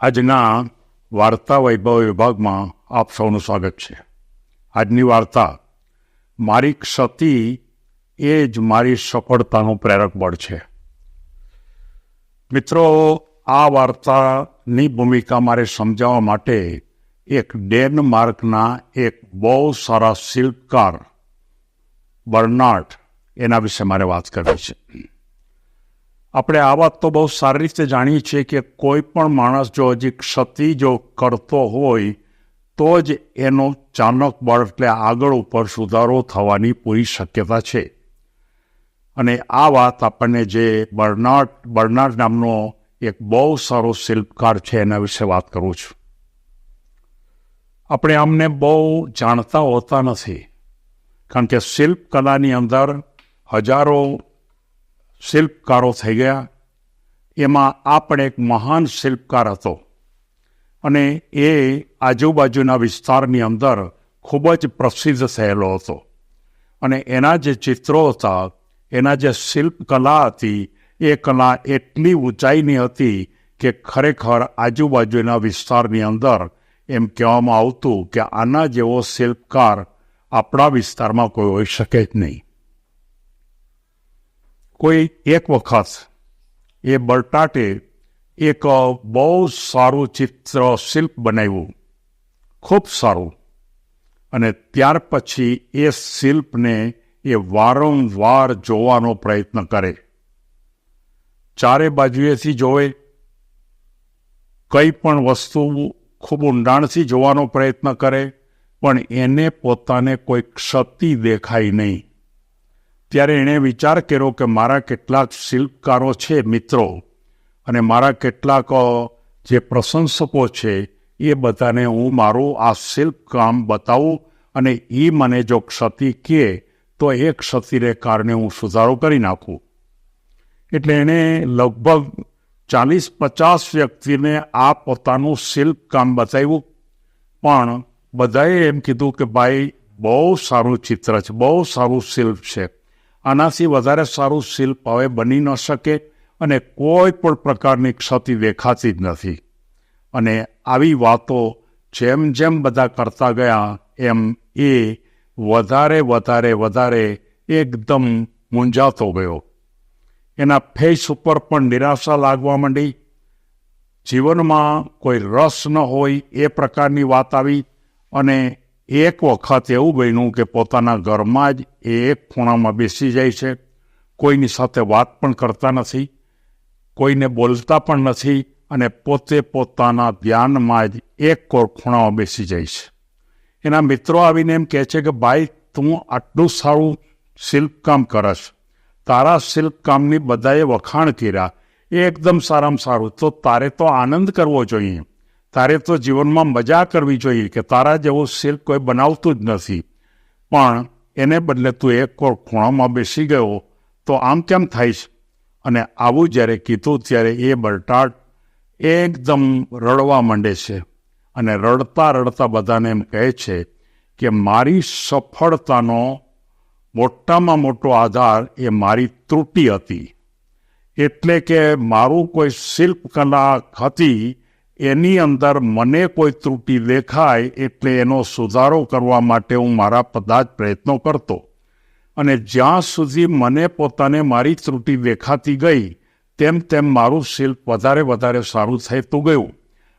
આજના વાર્તા વૈભવ વિભાગમાં આપ સૌનું સ્વાગત છે. આજની વાર્તા, મારી ક્ષતિ એ જ મારી સફળતાનું પ્રેરક બળ છે. મિત્રો, આ વાર્તાની ભૂમિકા મારે સમજાવવા માટે એક ડેનમાર્કના એક બહુ સારા શિલ્પકાર, બર્નાર્ડ, એના વિશે મારે વાત કરવી છે. આપણે આ વાત તો બહુ સારી રીતે જાણીએ છીએ કે કોઈ પણ માણસ જો હજી ક્ષતિ જો કરતો હોય, તો જ એનો ચાનક બળ એટલે આગળ ઉપર સુધારો થવાની પૂરી શક્યતા છે. અને આ વાત આપણને જે બર્નાર્ડ બર્નાર્ડ નામનો એક બહુ સારો શિલ્પકાર છે એના વિશે વાત કરું છું. આપણે આમને બહુ જાણતા હોતા નથી, કારણ કે શિલ્પકલાની અંદર હજારો શિલ્પકારો થઈ ગયા. એમાં આ પણ એક મહાન શિલ્પકાર હતો. અને એ આજુબાજુના વિસ્તારની અંદર ખૂબ જ પ્રસિદ્ધ થયેલો હતો. અને એના જે ચિત્રો હતા, એના જે શિલ્પકલા હતી, એ કલા એટલી ઊંચાઈની હતી કે ખરેખર આજુબાજુના વિસ્તારની અંદર એમ કહેવામાં આવતું કે આના જેવો શિલ્પકાર આપણા વિસ્તારમાં કોઈ હોઈ શકે જ નહીં. કોઈ એક વખત એ બર્ટાટે એક બહુ સારું ચિત્ર શિલ્પ બનાવ્યું. ખૂબ સારું. અને ત્યાર પછી એ શિલ્પને એ વારંવાર જોવાનો પ્રયત્ન કરે. ચારે બાજુએથી જોવે. કંઈ પણ વસ્તુ ખૂબ ઊંડાણથી જોવાનો પ્રયત્ન કરે, પણ એને પોતાને કોઈ ક્ષતિ દેખાય નહીં. ત્યારે એણે વિચાર કર્યો કે મારા કેટલાક શિલ્પકારો છે, મિત્રો, અને મારા કેટલાક જે પ્રશંસકો છે, એ બધાને હું મારું આ શિલ્પકામ બતાવું અને એ મને જો ક્ષતિ કહે તો એ ક્ષતિને કારણે હું સુધારો કરી નાખું. એટલે એણે લગભગ ચાલીસ પચાસ વ્યક્તિને આ પોતાનું શિલ્પકામ બતાવ્યું. પણ બધાએ એમ કીધું કે, ભાઈ, બહુ સારું ચિત્ર છે, બહુ સારું શિલ્પ છે. આનાથી વધારે સારું શિલ્પ હવે બની ન શકે અને કોઈ પણ પ્રકારની ક્ષતિ દેખાતી જ નથી. અને આવી વાતો જેમ જેમ બધા કરતા ગયા, એમ એ વધારે વધારે વધારે એકદમ મૂંઝાતો ગયો. એના ફેસ ઉપર પણ નિરાશા લાગવા માંડી. જીવનમાં કોઈ રસ ન હોય એ પ્રકારની વાત આવી અને એક વખત એવું બન્યું કે પોતાના ઘરમાં જ એ એક ખૂણામાં બેસી જાય છે. કોઈની સાથે વાત પણ કરતા નથી, કોઈને બોલતા પણ નથી અને પોતે પોતાના ધ્યાનમાં જ એક કોર ખૂણામાં બેસી જાય છે. એના મિત્રો આવીને એમ કહે છે કે, ભાઈ, તું આટલું સારું શિલ્પકામ કરશ તારા શિલ્પકામની બધાએ વખાણ કર્યા. એ એકદમ સારામાં સારું. તો તારે તો આનંદ કરવો જોઈએ. તારે તો જીવનમાં મજા કરવી જોઈએ કે તારા જેવો શિલ્પ કોઈ બનાવતું જ નથી. પણ એને બદલે તું એક ખૂણામાં બેસી ગયો તો આમ કેમ થાય અને આવું જ્યારે કીધું ત્યારે એ બરટાટ એકદમ રડવા માંડે છે. અને રડતા રડતા બધાને એમ કહે છે કે મારી સફળતાનો મોટામાં મોટો આધાર એ મારી ત્રુટિ હતી. એટલે કે મારું કોઈ શિલ્પકલા હતી એની અંદર મને કોઈ ત્રુટિ દેખાય એટલે એનો સુધારો કરવા માટે હું મારા જ પ્રયત્નો કરતો. અને જ્યાં સુધી મને પોતાને મારી ત્રુટિ દેખાતી ગઈ, તેમ તેમ મારું શિલ્પ વધારે વધારે સારું થતું ગયું.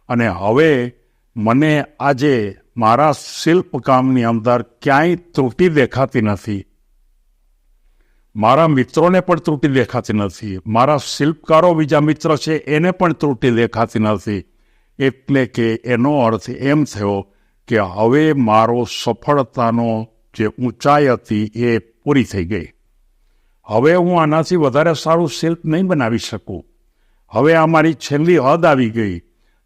અને હવે મને આજે મારા શિલ્પકામની અંદર ક્યાંય ત્રુટિ દેખાતી નથી. મારા મિત્રોને પણ ત્રુટિ દેખાતી નથી. મારા શિલ્પકારો બીજા મિત્ર છે, એને પણ ત્રુટિ દેખાતી નથી. એટલે કે એનો અર્થ એમ થયો કે હવે મારો સફળતાનો જે ઊંચાઈ હતી એ પૂરી થઈ ગઈ. હવે હું આનાથી વધારે સારું શિલ્પ નહીં બનાવી શકું. હવે આ મારી છેલ્લી હદ આવી ગઈ.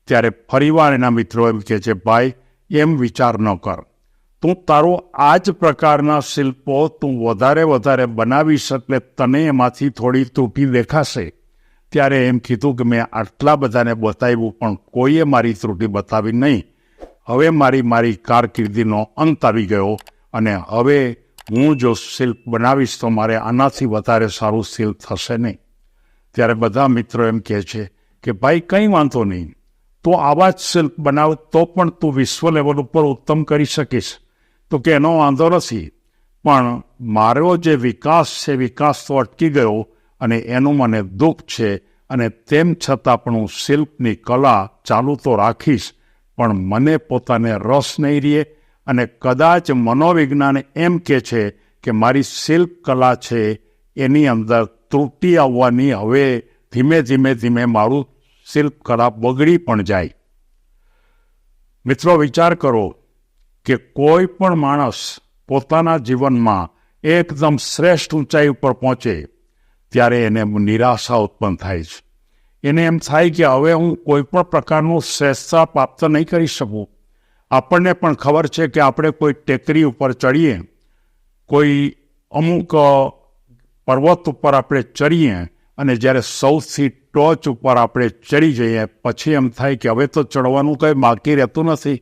ત્યારે ફરીવાર એના મિત્રો એમ કહે છે, ભાઈ, એમ વિચાર ન કર. તું તારો આ જ પ્રકારના શિલ્પો તું વધારે વધારે બનાવીશ એટલે તને એમાંથી થોડી તૂટી દેખાશે. ત્યારે એમ કીધું કે મેં આટલા બધાને બતાવ્યું, પણ કોઈએ મારી ત્રુટિ બતાવી નહીં. હવે મારી મારી કારકિર્દીનો અંત આવી ગયો અને હવે હું જો શિલ્પ બનાવીશ તો મારે આનાથી વધારે સારું શિલ્પ થશે નહીં. ત્યારે બધા મિત્રો એમ કહે છે કે, ભાઈ, કંઈ વાંધો નહીં. તો આવા જ શિલ્પ બનાવ તો પણ તું વિશ્વ લેવલ ઉપર ઉત્તમ કરી શકીશ. તો કે, એનો વાંધો નથી. પણ મારો જે વિકાસ છે, વિકાસ તો અટકી ગયો અને એનું મને દુઃખ છે અને તેમ છતાં પણ હું શિલ્પની કલા ચાલુ તો રાખીશ, પણ મને પોતાને રસ નહીં રહે અને કદાચ મનોવિજ્ઞાન એમ કે છે કે મારી શિલ્પ કલા છે એની અંદર ત્રુટિ આવવાની હવે ધીમે ધીમે ધીમે મારું શિલ્પ કલા બગડી પણ જાય. મિત્રો, વિચાર કરો કે કોઈ પણ માણસ પોતાના જીવનમાં એકદમ શ્રેષ્ઠ ઊંચાઈ ઉપર પહોંચે ત્યારે એને નિરાશા ઉત્પન્ન થાય છે. એને એમ થાય કે હવે હું કોઈ પણ પ્રકારનું શ્રેષ્ઠતા પ્રાપ્ત નહીં કરી શકું. આપણને પણ ખબર છે કે આપણે કોઈ ટેકરી ઉપર ચડીએ, કોઈ અમુક પર્વત ઉપર આપણે ચડીએ અને જ્યારે સૌથી ટોચ ઉપર આપણે ચડી જઈએ, પછી એમ થાય કે હવે તો ચડવાનું કંઈ બાકી રહેતું નથી.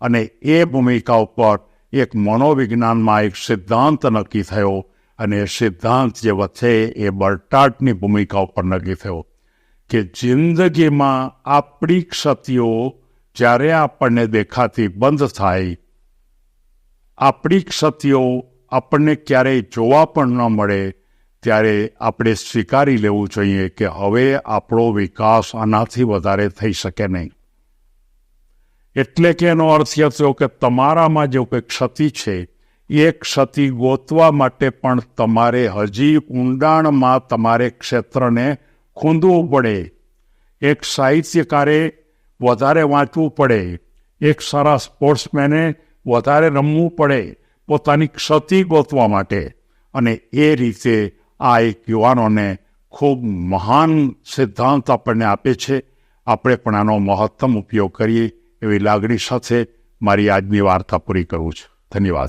અને એ ભૂમિકા ઉપર એક મનોવિજ્ઞાનમાં એક સિદ્ધાંત નક્કી થયો અને સિદ્ધાંત જે વચ્ચે એ બર્ટાટની ભૂમિકા ઉપર નક્કી થયો કે જિંદગીમાં આપણી ક્ષતિઓ જ્યારે આપણને દેખાતી બંધ થાય, આપણી ક્ષતિઓ આપણને ક્યારેય જોવા પણ ન મળે, ત્યારે આપણે સ્વીકારી લેવું જોઈએ કે હવે આપણો વિકાસ આનાથી વધારે થઈ શકે નહીં. એટલે કે એનો અર્થ એ થયો કે તમારામાં જે કોઈ ક્ષતિ છે એ ક્ષતિ ગોતવા માટે પણ તમારે હજી ઊંડાણમાં તમારે ક્ષેત્રને ખૂંદવું પડે. એક સાહિત્યકારે વધારે વાંચવું પડે. એક સારા સ્પોર્ટ્સમેને વધારે રમવું પડે પોતાની ક્ષતિ ગોતવા માટે. અને એ રીતે આ એક યુવાનોને ખૂબ મહાન સિદ્ધાંત આપણને આપે છે. આપણે પણ આનો મહત્તમ ઉપયોગ કરીએ એવી લાગણી સાથે મારી આજની વાર્તા પૂરી કરું છું. ધન્યવાદ